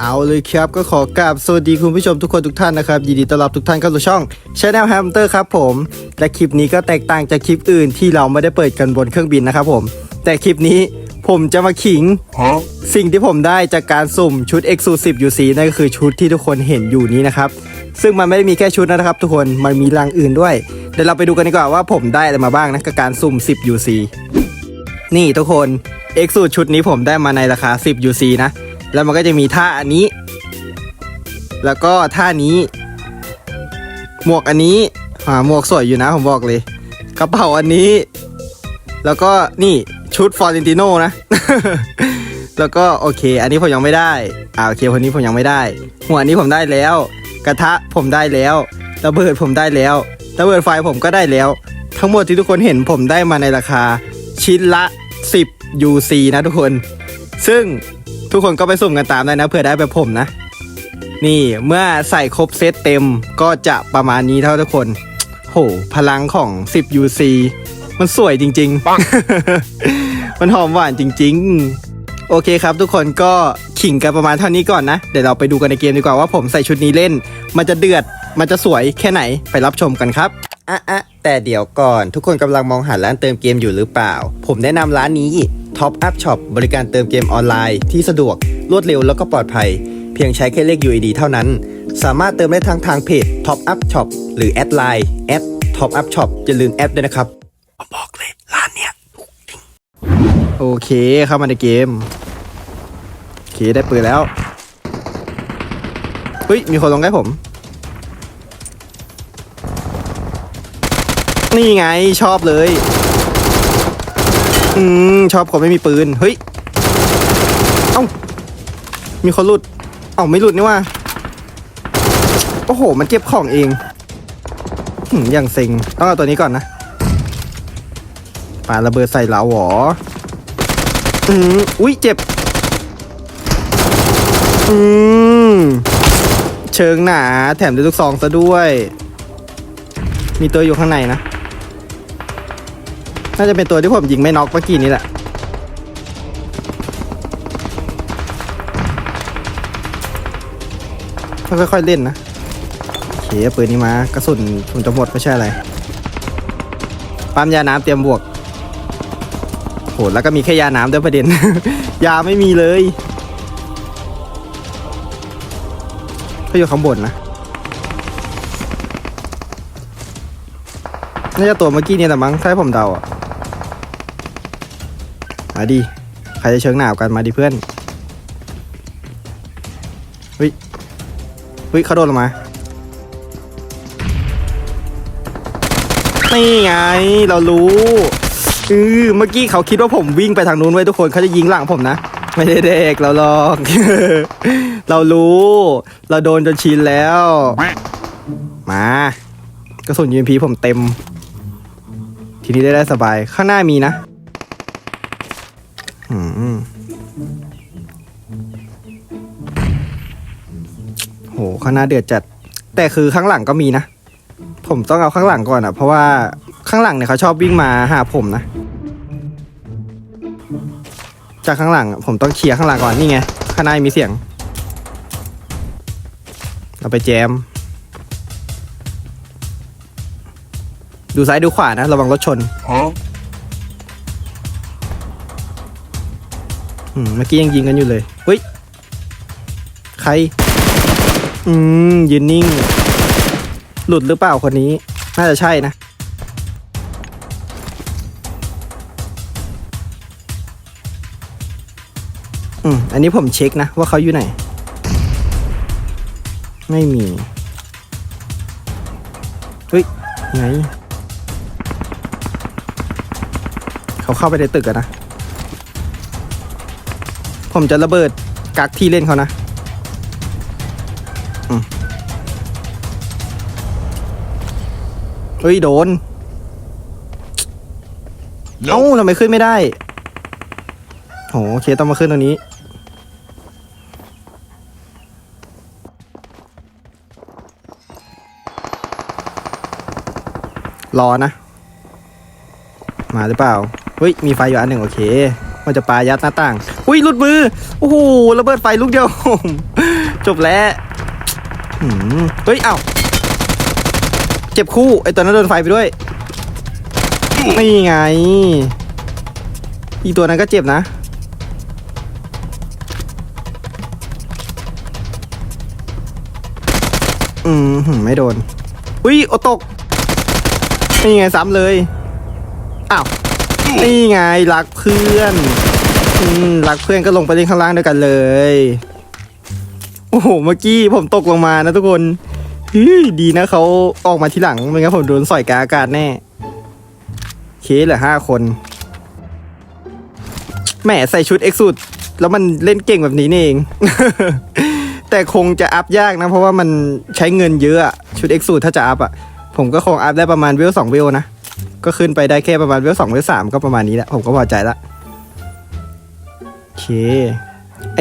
เอาเลยครับก็ขอกราบสวัสดีคุณผู้ชมทุกคนทุกท่านนะครับยินดีต้อนรับทุกท่านเข้าสู่ช่อง Channel Hamster ครับผมและคลิปนี้ก็แตกต่างจากคลิปอื่นที่เราไม่ได้เปิดกันบนเครื่องบินนะครับผม แต่คลิปนี้ผมจะมาขิง สิ่งที่ผมได้จากการสุ่มชุด Exclusive UC นั่นก็คือชุดที่ทุกคนเห็นอยู่นี้นะครับ ซึ่งมันไม่ได้มีแค่ชุดนะครับ ทุกคนมันมีรังอื่นด้วยเดี๋ยวเราไปดูกันดีกว่าว่าผมได้อะไรมาบ้างนะกับการสุ่ม 10 UC นี่ทุกคน X สูตรชุดนี้ผมได้มาในราคา 10 UC นะ แล้วมันก็จะมีท่าอันนี้ แล้วก็ท่านี้ หมวกอันนี้อาหมวกสวยอยู่นะผมบอกเลย กระเป๋าอันนี้ แล้วก็นี่ชุดฟอร์เรนติโนนะ แล้วก็โอเค อันนี้ผมยังไม่ได้อ่าโอเคคนนี้ผมยังไม่ได้ หัวอันนี้ผมได้แล้ว กระทะผมได้แล้วระเบิดผมได้แล้วระเบิดไฟผมก็ได้แล้ว ทั้งหมดที่ทุกคนเห็นผมได้มาในราคา ชิ้นละ 10 UC นะทุกคน ซึ่ง ทุกคนก็ไปสุ่มกันตามได้นะเผื่อได้แบบผมนะ นี่เมื่อใส่ครบเซตเต็มก็จะประมาณนี้เท่าทุกคน โห พลังของ 10 UC มันสวยจริงๆ มันหอมหวานจริง ๆ โอเคครับทุกคนก็ขิงกันประมาณเท่านี้ก่อนนะ เดี๋ยวเราไปดูกันในเกมดีกว่าว่าผมใส่ชุดนี้เล่น มันจะเดือด มันจะสวยแค่ไหนไปรับชมกันครับอะอะแต่เดี๋ยวก่อน ทุกคนกำลังมองหาร้านเติมเกมอยู่หรือเปล่า ผมแนะนำร้านนี้ Top Up Shop บริการเติมเกมออนไลน์ที่สะดวก รวดเร็วแล้วก็ปลอดภัย เพียงใช้แค่เลข UID เท่านั้น สามารถเติมได้ทั้งทางเพจ Top Up Shop หรือแอดไลน์แอด Top Up Shop อย่าลืมแอดด้วยนะครับผมบอกเลยร้านเนี้ยโอเคเข้ามาในเกม โอเคได้ปืนแล้วเฮ้ยมีคนลงใกล้ผม นี่ไงชอบเลย อืมชอบคนไม่มีปืน เฮ้ย เอ้า มีคนหลุด เอ้าไม่หลุดนี่ว่า โอ้โห มันเก็บของเองอย่างเซ็ง ต้องเอาตัวนี้ก่อนนะปาระเบิดใส่เราหรอ อืมอุ้ยเจ็บ อืม เชิงหนา แถมด้วยลูกซองซะด้วย มีตัวอยู่ข้างในนะ น่าจะเป็นตัวที่ผมยิงไม่น็อกเมื่อกี้นี้แหละ ค่อยๆเล่นนะโอเคเอาปืนนี้มากระสุนผมจะหมดไม่ใช่อะไร ปั๊มยาน้ำเตรียมบวกโหแล้วก็มีแค่ยาน้ำด้วยประเด็น ยาไม่มีเลยเขาอยู่ข้างบนนะน่าจะตัวเมื่อกี้นี่แหละมั้งถ้าให้ผมเดาอะ มาดิ ใครจะเชิงหนาวกันมาดิเพื่อนเฮ้ยเฮ้ยเขาโดนลงมา นี่ไง เรารู้อือเมื่อกี้เขาคิดว่าผมวิ่งไปทางนู้นไว้ทุกคนเขาจะยิงหลังผมนะ ไม่ได้เด็กเราหรอกเรารู้ เราโดนจนชินแล้ว มากระสุนยูมพีผมเต็ม ทีนี้ได้ได้สบายข้างหน้ามีนะ โห ข้างหน้าเดือดจัด แต่คือข้างหลังก็มีนะ ผมต้องเอาข้างหลังก่อนอะ เพราะว่าข้างหลังเนี่ยเขาชอบวิ่งมาหาผมนะ จากข้างหลังอะผมต้องเคลียร์ข้างหลังก่อนนี่ไง ข้างหน้ามีเสียง เราไปแจม ดูซ้ายดูขวานะ ระวังรถชน อืมเมื่อกี้ยังยิงกันอยู่เลยเฮ้ยใคร อืมยืนนิ่ง หลุดหรือเปล่าคนนี้ น่าจะใช่นะอืมอันนี้ผมเช็คนะ ว่าเขาอยู่ไหน ไม่มี เฮ้ย ไง เขาเข้าไปในตึกอะนะ ผมจะระเบิดกักที่เล่นเขานะอืมเฮ้ย โดน เอ้าทำไมขึ้นไม่ได้ โหโอเคต้องมาขึ้นตรงนี้ รอนะ มาหรือเปล่า เฮ้ย มีไฟอยู่อันหนึ่งโอเค มันจะปายัดหน้าต่าง อุ้ยหลุดมือ โอ้โหระเบิดไฟลูกเดียว จบแล้วเฮ้ย เอ้า เจ็บคู่ ไอตัวนั้นโดนไฟไปด้วย นี่ไง อีตัวนั้นก็เจ็บนะ อืมหืมไม่โดน อุ้ย โอตก นี่ไงซ้ำเลย นี่ไงรักเพื่อนอืมรักเพื่อนก็ลงไปเล่นข้างล่างด้วยกันเลย โอ้โห เมื่อกี้ผมตกลงมานะทุกคนฮดีนะเขาออกมาทีหลังไม่งั้นผมโดนสอยกาอากาศแน่ เคสเหลือห้าคน แหมใส่ชุดเอ็กซ์สูตแล้วมันเล่นเก่งแบบนี้นี่เอง แต่คงจะอัพยากนะ เพราะว่ามันใช้เงินเยอะชุดเอ็กซ์สูตถ้าจะอัพอะผมก็คงอัพได้ประมาณเวลสองเวลนะ ก็ขึ้นไปได้แค่ประมาณเวลสองเวลสามก็ประมาณนี้แหละผมก็พอใจละโอเค ไอ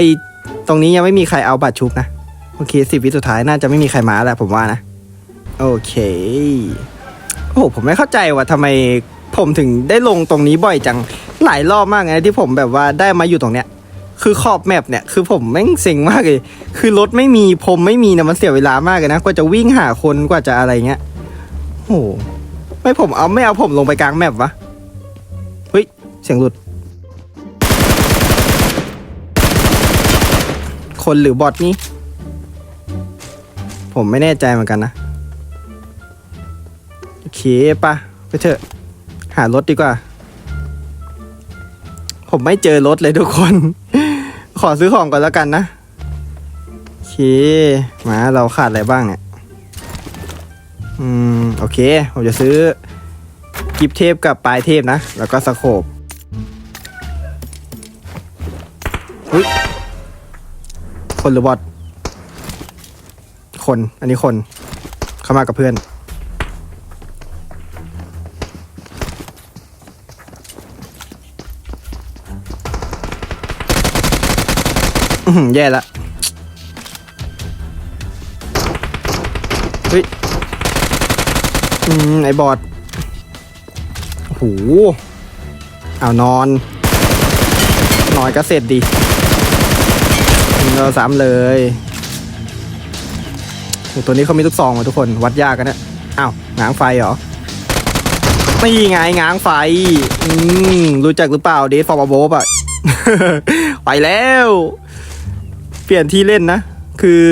ตรงนี้ยังไม่มีใครเอาบัตรชุบนะ โอเคสิบวิสุดท้ายน่าจะไม่มีใครมาแล้วผมว่านะ โอเคโอ้โหผมไม่เข้าใจว่าทำไมผมถึงได้ลงตรงนี้บ่อยจังหลายรอบมากเลยนะที่ผมแบบว่าได้มาอยู่ตรงเนี้ย คือขอบแมปเนี่ยคือผมแม่งเซ็งมากเลย คือรถไม่มีผมไม่มีเนี่ยมันเสียเวลามากเลยนะกว่าจะวิ่งหาคนกว่าจะอะไรเงี้ยโอ้ ไม่ผมเอาไม่เอาผมลงไปกลางแมปวะ เฮ้ย เสียงหลุด คนหรือบอทนี่ ผมไม่แน่ใจเหมือนกันนะ โอเคปะไปเถอะ หารถดีกว่า ผมไม่เจอรถเลยทุกคน ขอซื้อของก่อนแล้วกันนะ โอเค มาเราขาดอะไรบ้างเนี่ย อืม โอเค ผมจะซื้อกิฟเทปกับปลายเทปนะ แล้วก็สโคปอุ้ยคนหรือบอทคน อันนี้คน เข้ามากับเพื่อน แย่ละเฮ้ย อืมไอ้บอดโอ้โหเอานอน นอนก็เสร็จดีเราซ้ำเลยโอ้ตัวนี้เขามีลูกซองมาทุกคนวัดยากกันนะอ้าวง้างไฟเหรอนี่ไงง้างไฟ อืมรู้จักหรือเปล่าเดฟฟอร์บโบบอะไปแล้ว เปลี่ยนที่เล่นนะ คือ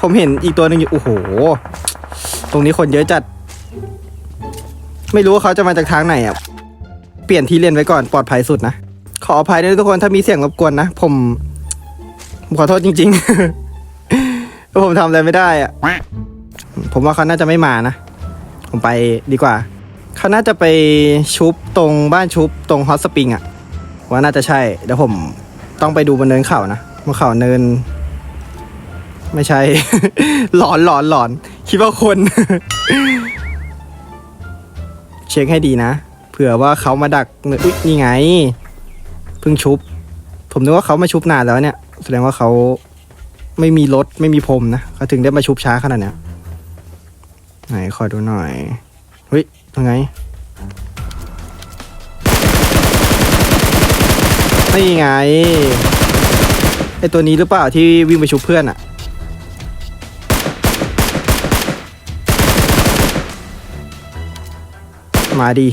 ผมเห็นอีกตัวหนึ่งอยู่ โอ้โห ตรงนี้คนเยอะจัด ไม่รู้ว่าเขาจะมาจากทางไหนอะ เปลี่ยนที่เล่นไว้ก่อนปลอดภัยสุดนะ ขออภัยด้วยทุกคนถ้ามีเสียงรบกวนนะ ผม ผมขอโทษจริงๆ ผมทำอะไรไม่ได้อะ ผมว่าเขาน่าจะไม่มานะ ผมไปดีกว่า เขาน่าจะไปชุบตรงบ้านชุบตรงฮอตสปริงอะ ว่าน่าจะใช่ เดี๋ยวผมต้องไปดูบนเนินเขานะบนเขาเนิน ไม่ใช่ หลอนหลอนหลอน คิดว่าคน ช็คให้ดีนะ เผื่อว่าเขามาดักเนอุ๊ยนี่ไง เพิ่งชุบ ผมนึกว่าเขามาชุบนานแล้วเนี่ย แสดงว่าเขาไม่มีรถไม่มีพรมนะเขาถึงได้มาชุบช้าขนาดเนี้ยไหนขอดูหน่อยเฮ้ยยังไงนี่ไงไอตัวนี้หรือเปล่าที่วิ่งไปชุบเพื่อนอะ มาดี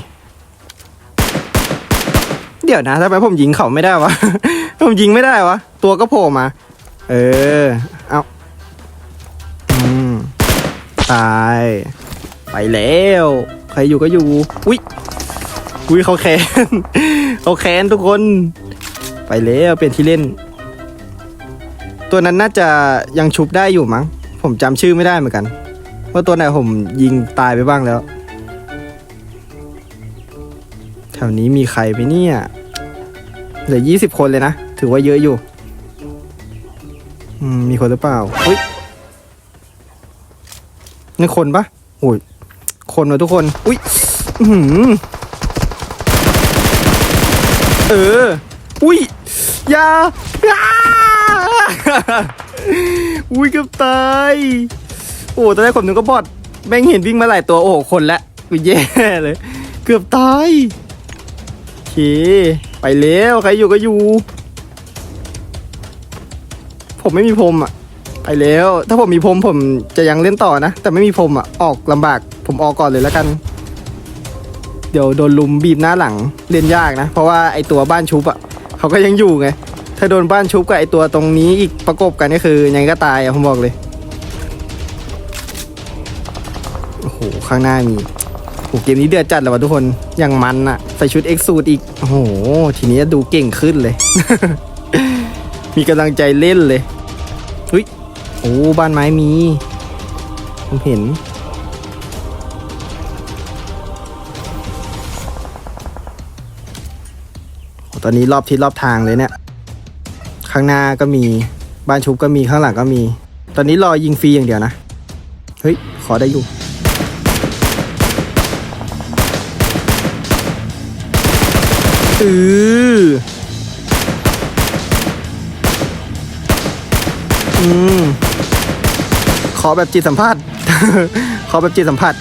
เดี๋ยวนะทำไมผมยิงเขาไม่ได้วะ ผมยิงไม่ได้วะ ตัวก็โผล่มา เออ เอาอืมตาย ไปแล้ว ใครอยู่ก็อยู่ อุ้ยอุ้ยเขาแค้นเขาแค้นทุกคน ไปแล้วเปลี่ยนที่เล่น ตัวนั้นน่าจะยังชุบได้อยู่มั้ง ผมจำชื่อไม่ได้เหมือนกัน ว่าตัวไหนผมยิงตายไปบ้างแล้ว วนี้มีใครไปเนี่ยเหลือยี่สิบคนเลยนะ ถือว่าเยอะอยู่มมีคนหรือเปล่าเฮ้ยนี่คนปะโอ้ยคนมาทุกคน อุ้ยอื้อหือเออ อุ้ยอยาอยาอุ้ยเกือบตายโอ้ตอนแรกผมนึกก็บอดแม่งเห็นวิ่งมาหลายตัว โอ้โห คนละอุ๊ยแย่เลย เกือบตาย เค ไปแล้วใครอยู่ก็อยู่ ผมไม่มีพรมอะ ไปแล้ว ถ้าผมมีพรมผมจะยังเล่นต่อนะ แต่ไม่มีพรมอะ ออกลำบาก ผมออกก่อนเลยแล้วกัน เดี๋ยวโดนลุมบีบหน้าหลังเล่นยากนะ เพราะว่าไอตัวบ้านชุบอะเขาก็ยังอยู่ไง ถ้าโดนบ้านชุบกับไอตัวตรงนี้อีกประกบกันก็คือยังไงก็ตายอะผมบอกเลย โอ้โห ข้างหน้ามี โอ้เกมนี้เดือดจัดเลยว่ะทุกคนอย่างมันอะใส่ชุดเอ็กซ์สูตอีก โอ้โห ทีนี้ดูเก่งขึ้นเลย มีกำลังใจเล่นเลยเฮ้ยโอ้บ้านไม้มี ผมเห็น ตอนนี้รอบทิศรอบทางเลยเนี่ย ข้างหน้าก็มีบ้านชุบก็มีข้างหลังก็มี ตอนนี้รอยิงฟรีอย่างเดียวนะ เฮ้ย ขอได้อยู่ อืออืมขอแบบจิตสัมผัส ขอแบบจิตสัมผัส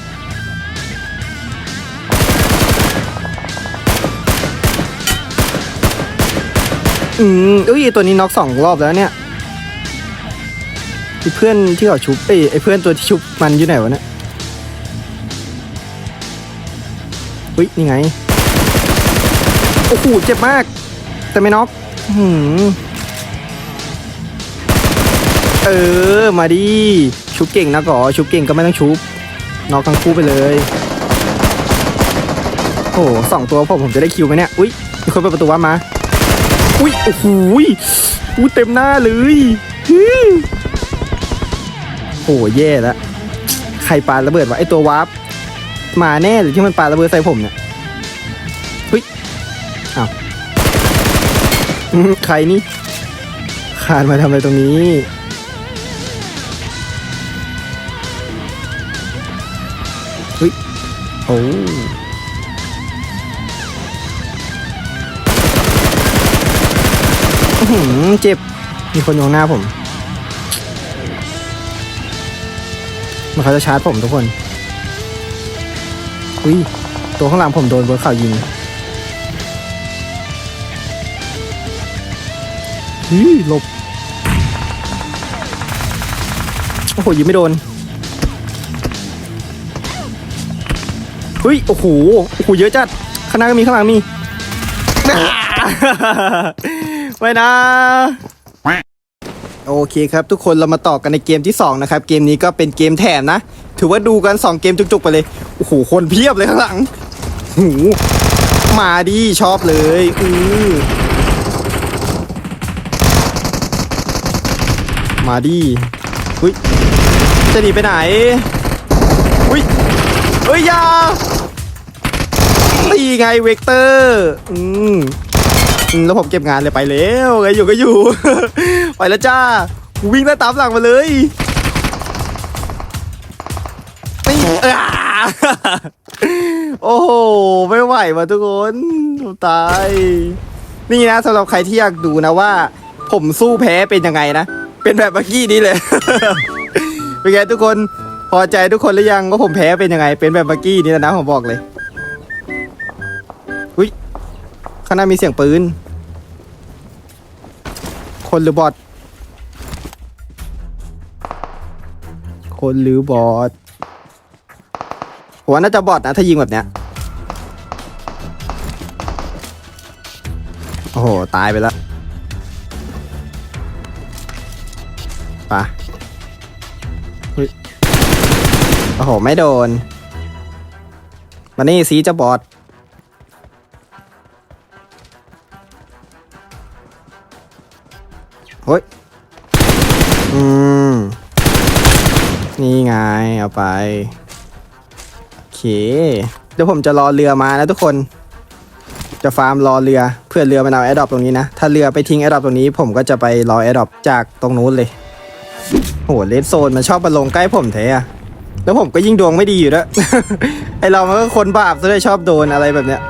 อืมอุ้ยตัวนี้น็อกสองรอบแล้วเนี่ยไอเพื่อนที่เขาชุบไอ้ไอ้เพื่อนตัวที่ชุบมันอยู่ไหนวะเนี่ยอุ้ยนี่ไง โอ้โหเจ็บมาก แต่ไม่น็อกหือเออ มาดิ ชุบเก่งนะก่อชุบเก่งก็ไม่ต้องชุบน็อกทั้งคู่ไปเลยโอ้โหสองตัวผมผมจะได้คิวไหมเนี่ย อุ้ยมีคนเปิดประตูว่ามา อุ้ย โอ้โหอุ้ยเต็มหน้าเลยโอ้โหแย่แล้ว ใครปาระเบิดวะไอตัววาร์ปมาแน่หรือที่มันปาระเบิดใส่ผมเนี่ย ใครนี่คานมาทำอะไรตรงนี้ เฮ้ย โอ้อื้อหือเจ็บ มีคนอยู่ข้างหน้าผม มันเขาจะชาร์จผมทุกคนอุ้ยตัวข้างหลังผมโดนบนข่าวยิง ฮึหลบ โอ้โหยิงไม่โดนเฮ้ย โอ้โห โอ้โห เยอะจัด ข้างหน้าก็มีข้างหลังมี ไม่นะ โอเคครับทุกคนเรามาต่อกันในเกมที่ 2 นะครับ เกมนี้ก็เป็นเกมแถมนะ ถือว่าดูกัน 2 เกมจุกๆ ไปเลย โอ้โห คนเพียบเลยข้างหลังโอ้โหมาดิชอบเลย อือ มาดิอุ้ยจะหนีไปไหนอุ้ยเอ้ยยาตีไงเวกเตอร์อืมแล้วผมเก็บงานเลยไปแล้วไงอยู่ก็อยู่ ไปแล้วจ้าวิ่งไล่ตามหลังมาเลยนี่อ่าโอ้โห ไม่ไหวว่ะทุกคนตาย นี่นะสำหรับใครที่อยากดูนะว่า ผมสู้แพ้เป็นยังไงนะ เป็นแบบเมื่อกี้นี้เลย เป็นไงทุกคนพอใจทุกคนหรือยังว่าผมแพ้เป็นยังไง เป็นแบบเมื่อกี้นี้แล้วนะผมบอกเลยอุ้ยข้างหน้ามีเสียงปืน คนหรือบอทคนหรือบอทผมว่าน่าจะบอทนะถ้ายิงแบบเนี้ยโอ้โห ตายไปแล้ว อ้โห ไม่โดน มานี่สีจะบอด เฮ้ย อืม นี่ไง เอาไป โอเค เดี๋ยวผมจะรอเรือมานะทุกคน จะฟาร์มรอเรือ เพื่อเรือมันเอาแอร์ดอปตรงนี้นะ ถ้าเรือไปทิ้งแอร์ดอปตรงนี้ ผมก็จะไปรอแอร์ดอปจากตรงนู้นเลย โหเลดโซนมันชอบมาลงใกล้ผมแท้อะ แล้วผมก็ยิ่งดวงไม่ดีอยู่แล้วไอเรามันก็คนบาปซะด้วยชอบโดนอะไรแบบเนี้ย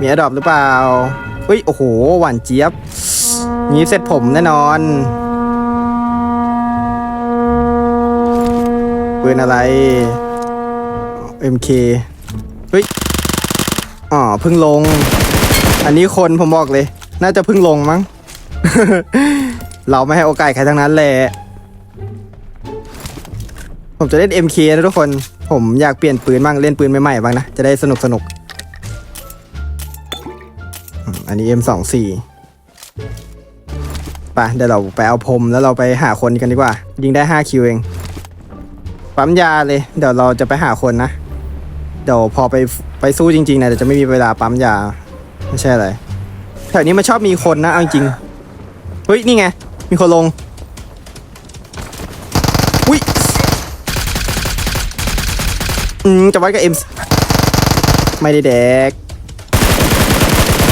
มีอดอปหรือเปล่าอุ้ยโอ้โห หวานเจี๊ยบ นี้เสร็จผมแน่นอนปืนอะไร MK เฮ้ย อ๋อเพิ่งลง อันนี้คนผมบอกเลย น่าจะเพิ่งลงมั้ง เราไม่ให้โอกาสใครทั้งนั้นแหละ ผมจะเล่น MK นะทุกคน ผมอยากเปลี่ยนปืนบ้างเล่นปืนใหม่ๆบ้างนะ จะได้สนุกสนุก อันนี้ M24 ไปเดี๋ยวเราไปเอาพรมแล้วเราไปหาคนกันดีกว่า ยิงได้ 5 คิวเอง ปั๊มยาเลย เดี๋ยวเราจะไปหาคนนะ เดี๋ยวพอไปไปสู้จริงๆนะเดี๋ยวจะไม่มีเวลาปั๊มยา ไม่ใช่อะไร แถวนี้มันชอบมีคนนะเอาจริง เฮ้ย นี่ไง มีคนลง อุ้ย อืมจะวัดกับเอ็มไม่ได้แดก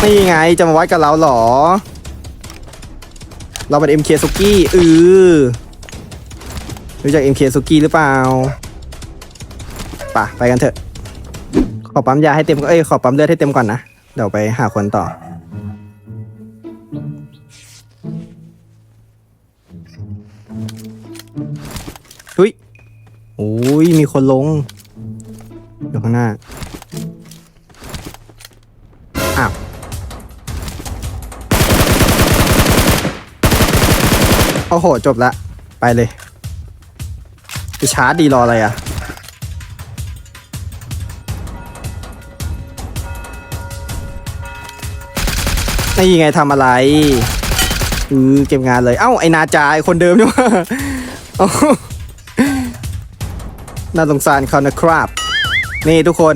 นี่ไงจะมาวัดกับเราเหรอ เราเป็น MK ซุกี้เออรู้จัก MK ซุกี้หรือเปล่าป่ะไปกันเถอะ ขอปั๊มยาให้เต็มเอ้ยขอปั๊มเลือดให้เต็มก่อนนะ เดี๋ยวไปหาคนต่อ อุ้ยโอ้ยมีคนลง อยู่ข้างหน้า อ้าว โอ้โห จบละ ไปเลยไปชาร์จดีรออะไรอะ นี่ไงทำอะไรอือเก็บงานเลย เอ้า ไอนาจาไอ้คนเดิมนี่ว่าน่าสงสารเขานะครับ นี่ทุกคน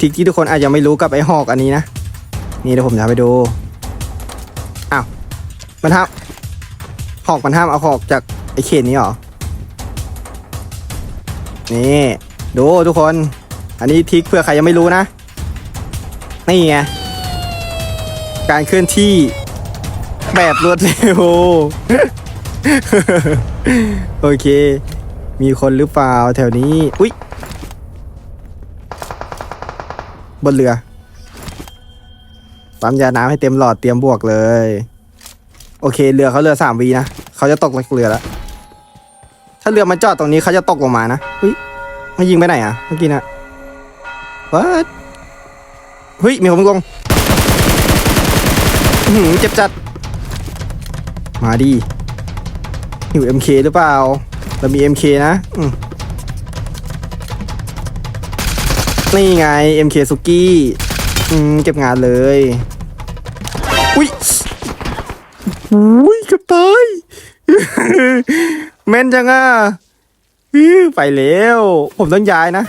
ทิกที่ทุกคนอาจจะไม่รู้กับไอ้หอกอันนี้นะ นี่เดี๋ยวผมจะไปดูอ้าวมันห้ามหอกมันห้ามเอาหอกจากไอ้เขตนี้เหรอ นี่ดูทุกคน อันนี้ทิกเพื่อใครยังไม่รู้นะ นี่ไง การเคลื่อนที่แบบรวดเร็ว โอเค มีคนหรือเปล่าแถวนี้ อุ๊ย บนเรือปั๊มยาน้ำให้เต็มหลอดเตรียมบวกเลย โอเค เรือเขาเรือสามวีนะเขาจะตกเรือแล้วถ้าเรือมันจอดตรงนี้เขาจะตกลงมานะเฮ้ยมายิงไปไหนอะเมื่อกี้นะวัดเฮ้ยมีคนลงหือเจ็บจัด มาดีอยู่ MK หรือเปล่าเรามี MK นะอืม นี่ไง MK สุกี้อืมเก็บงานเลย อุ้ยอุ้ยกับตายแม่นจังอะไปแล้ว ผมต้องย้ายนะ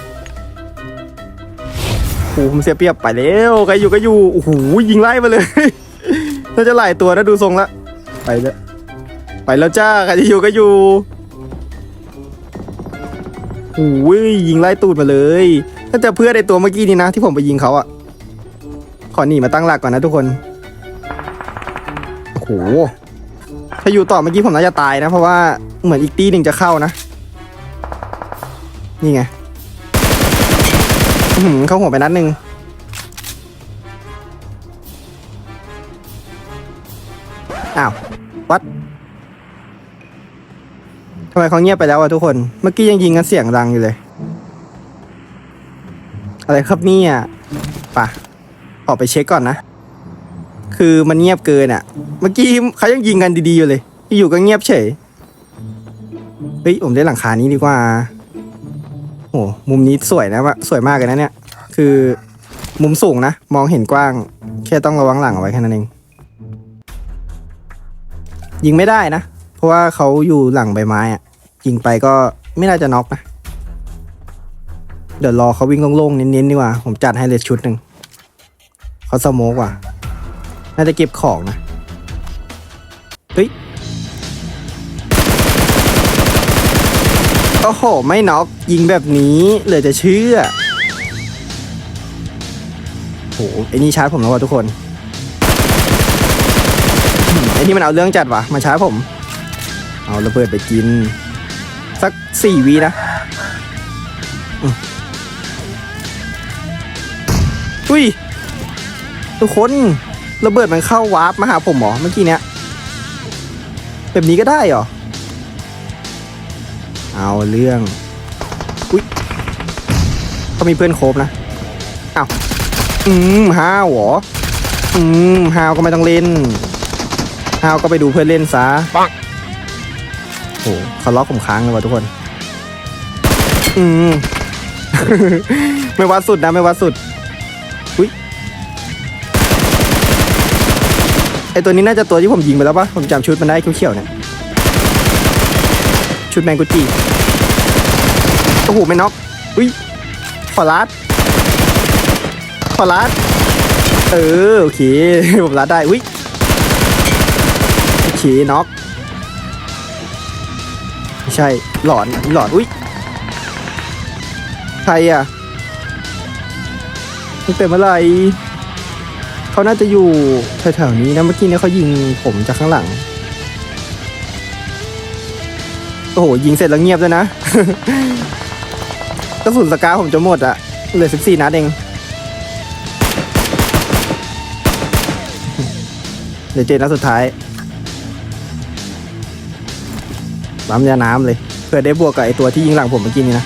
โอ้โหผมเสียเปรียบไปแล้วใครอยู่ก็อยู่โอ้โหยิงไล่มาเลยน่าจะหลายตัวนะดูทรงละ ไปแล้วไปแล้วจ้าใครจะอยู่ก็อยู่โอ้ยยิงไล่ตูดมาเลย น่าจะเพื่อในตัวเมื่อกี้นี่นะ ที่ผมไปยิงเขาอะขอหนีมาตั้งหลักก่อนนะทุกคน โอ้โห ถ้าอยู่ต่อเมื่อกี้ผมน่าจะตายนะ เพราะว่าเหมือนอีกตีหนึ่งจะเข้านะ นี่ไงหือเข้าหัวไปนัดหนึ่งอ้าววัดทำไมเขาเงียบไปแล้วอะทุกคน เมื่อกี้ยังยิงกันเสียงดังอยู่เลย อะไรครับเนี่ยป่ะออกไปเช็คก่อนนะ คือมันเงียบเกินอะเมื่อกี้เขายังยิงกันดีๆอยู่เลย อยู่ก็เงียบเฉย เฮ้ย ผมได้หลังคานี้ดีกว่า โอ้มุมนี้สวยนะวะสวยมากเลยนะเนี่ย คือมุมสูงนะ มองเห็นกว้าง แค่ต้องระวังหลังเอาไว้แค่นั้นเอง ยิงไม่ได้นะ เพราะว่าเขาอยู่หลังใบไม้อะยิงไปก็ไม่น่าจะน็อกนะ เดี๋ยวรอเขาวิ่งโล่งๆเน้นๆดีกว่า ผมจัดให้เลยชุดหนึ่งเขาสโมกว่ะ น่าจะเก็บของนะ เฮ้ย โอ้โห ไม่น็อกยิงแบบนี้เหลยจะเชื่อ โหไอ้นี่ชาร์จผมแล้วว่ะทุกคนไอ้นี่มันเอาเรื่องจัดวะมาช้าผม เอาระเบิดไปกิน สักสี่วีนะ อืมอุ้ย ทุกคนระเบิดมันเข้าวาร์ปมาหาผมเหรอเมื่อกี้เนี้ย แบบนี้ก็ได้เหรอ เอาเรื่อง อุ้ยเขามีเพื่อนโคบนะอ้าวอืมห้าวเหรออืมห้าวก็ไม่ต้องเล่นฮาวก็ไปดูเพื่อนเล่นซะปังเขาล็อกผมค้างเลยว่ะทุกคน อืม ไม่วัดสุดนะ ไม่วัดสุด ไอตัวนี้น่าจะตัวที่ผมยิงไปแล้วปะผมจำชุดมันได้เขียวๆเนี่ยชุดแมงกุจีโอ้โหไม่น็อกอุ้ยขอลัดขอลัดเออโอเคผมลัดได้อุ้ยโอเคน็อกไม่ใช่หลอนหลอนอุ้ยใครอะตั้งแต่เมื่อไหร่ เขาน่าจะอยู่แถวๆนี้นะ เมื่อกี้เนี่ยเขายิงผมจากข้างหลัง โอ้โห ยิงเสร็จแล้วเงียบเลยนะกระสุนสกาผมจะหมดอะเหลือสิบสี่นัดเอง เดี๋ยวเจนัดสุดท้ายปั๊มยาน้ำเลย เพื่อได้บวกกับไอตัวที่ยิงหลังผมเมื่อกี้นี้นะ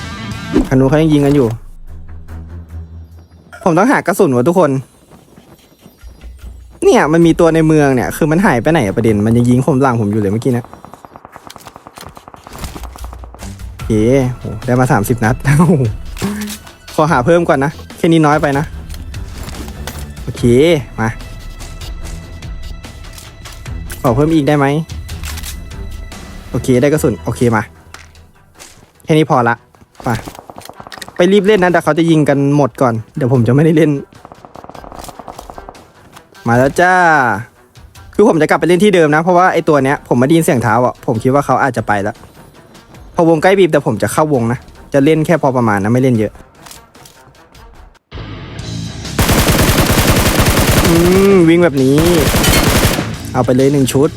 คันนูเขายังยิงกันอยู่ ผมต้องหากระสุนวะทุกคน เนี่ยมันมีตัวในเมืองเนี่ยคือมันหายไปไหนอะประเด็น มันยังยิงผมหลังผมอยู่เลยเมื่อกี้นะโอเคโหได้มาสามสิบนัดโอ้ขอหาเพิ่มก่อนนะ แค่นี้น้อยไปนะ โอเค มา ขอเพิ่มอีกได้ไหม โอเคได้กระสุน โอเคมา แค่นี้พอละ มา ไปรีบเล่นนะแต่เขาจะยิงกันหมดก่อน เดี๋ยวผมจะไม่ได้เล่น มาแล้วจ้า คือผมจะกลับไปเล่นที่เดิมนะ เพราะว่าไอตัวเนี้ยผมไม่ได้ยินเสียงเท้าอะผมคิดว่าเขาอาจจะไปแล้ว พอวงใกล้บีบแต่ผมจะเข้าวงนะ จะเล่นแค่พอประมาณนะไม่เล่นเยอะ อืมวิ่งแบบนี้ เอาไปเลยหนึ่งชุด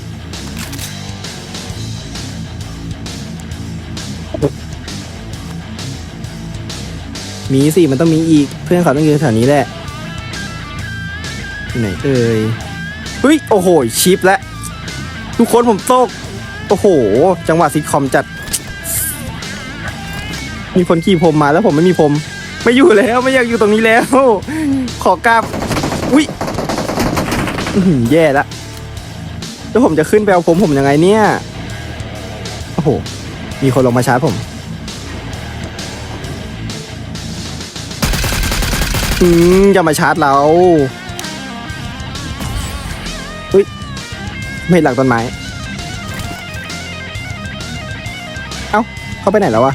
มีสิมันต้องมีอีกเพื่อนเขาต้องอยู่แถวนี้แหละ ที่ไหนเอ่ยเฮ้ยโอ้โหชิปแล้วทุกคนผมตกโอ้โห จังหวะซิทคอมจัด มีคนขี่ผมมาแล้วผมไม่มีผมไม่อยู่แล้วไม่อยากอยู่ตรงนี้แล้ว ขอกราบอุ้ยอื้อหือแย่ละแล้วผมจะขึ้นไปเอาผมผมยังไงเนี่ยโอ้โหมีคนลงมาชาร์จผมอืมอย่ามาชาร์จเรา ไม่หลักต้นไม้ เอ้า เขาไปไหนแล้ววะ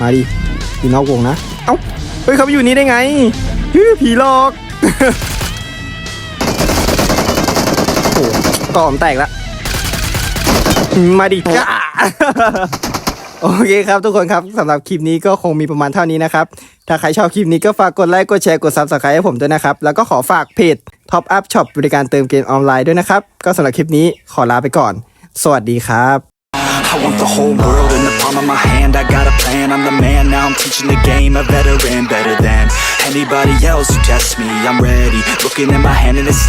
มาดิอยู่นอกวงนะ เอ้า เฮ้ยเขาไปอยู่นี่ได้ไงฮือผีหลอก โอ้โหกอมแตกแล้วอืมมาดิจ้า โอเคครับทุกคนครับสำหรับคลิปนี้ก็คงมีประมาณเท่านี้นะครับ ถ้าใครชอบคลิปนี้ก็ฝากกดไลค์กดแชร์กดซับสไครต์ให้ผมด้วยนะครับ แล้วก็ขอฝากเพจ Top Up Shop บริการเติมเกมออนไลน์ด้วยนะครับ ก็สำหรับคลิปนี้ขอลาไปก่อน สวัสดีครับ I want the whole world in the palm of my hand I got a plan, I'm the man Now I'm teaching the game, a veteran Better than anybody else who tests me I'm ready, looking at my hand and it's